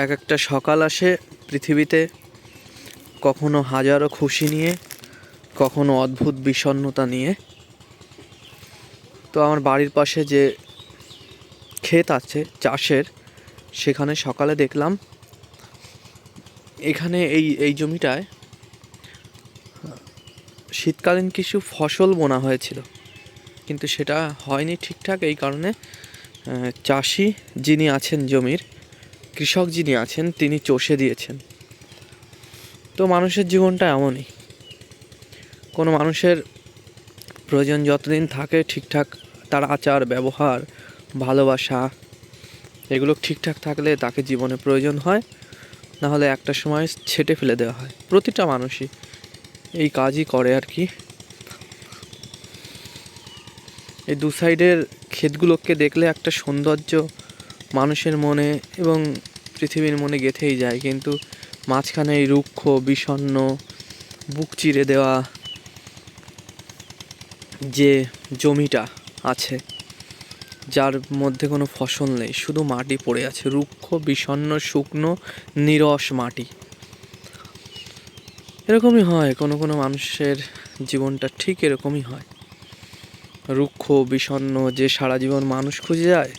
এক একটা সকাল আসে পৃথিবীতে, কখনো হাজারো খুশি নিয়ে, কখনো অদ্ভুত বিষণ্ণতা নিয়ে। তো আমার বাড়ির পাশে যে ক্ষেত আছে, চাষের, সেখানে সকালে দেখলাম, এখানে এই এই জমিটায় শীতকালীন কিছু ফসল বোনা হয়েছিল। কিন্তু সেটা হয়নি ঠিকঠাক, এই কারণে চাষি যিনি আছেন জমির কৃষক যিনি আছেন, তিনি চষে দিয়েছেন। তো মানুষের জীবনটা এমনই। কোনো মানুষের প্রয়োজন যতদিন থাকে ঠিকঠাক তার আচার, ব্যবহার, ভালোবাসা, এগুলো ঠিকঠাক থাকলে তাকে জীবনে প্রয়োজন হয় না হলে একটা সময় ছেটে ফেলে দেওয়া হয়। প্রতিটা মানুষই এই কাজই করে আর কি। এই দু সাইডের ক্ষেতগুলোকে দেখলে একটা সৌন্দর্য মানুষের মনে এবং পৃথিবীর মনে গেঁথেই যায়, কিন্তু মাঝখানে এই রুক্ষ, বিষণ্ণ, বুক চিরে দেওয়া যে জমিটা আছে, যার মধ্যে কোনো ফসল নেই, শুধু মাটি পড়ে আছে। রুক্ষ, বিষণ্ণ, শুকনো, নিরস মাটি। এরকমই হয়, কোনো কোনো মানুষের জীবনটা ঠিক এরকমই হয়। রুক্ষ, বিষণ্ণ, যে সারা জীবন মানুষ খুঁজে যায়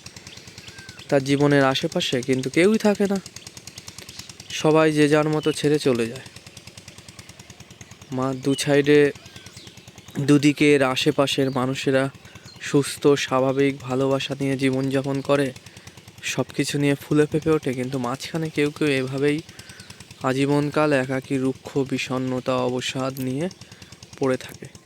তার জীবনের আশেপাশে কিন্তু কেউই থাকে না। সবাই যে যার মতো ছেড়ে চলে যায়। মা দু সাইডে দুদিকের আশেপাশের মানুষেরা সুস্থ, স্বাভাবিক, ভালোবাসা নিয়ে জীবনযাপন করে। সব কিছু নিয়ে ফুলে ফেপে ওঠে, কিন্তু মাঝখানে কেউ কেউ এভাবেই আজীবনকাল একাকী, রুক্ষ, বিষণ্ণতা, অবসাদ নিয়ে পড়ে থাকে।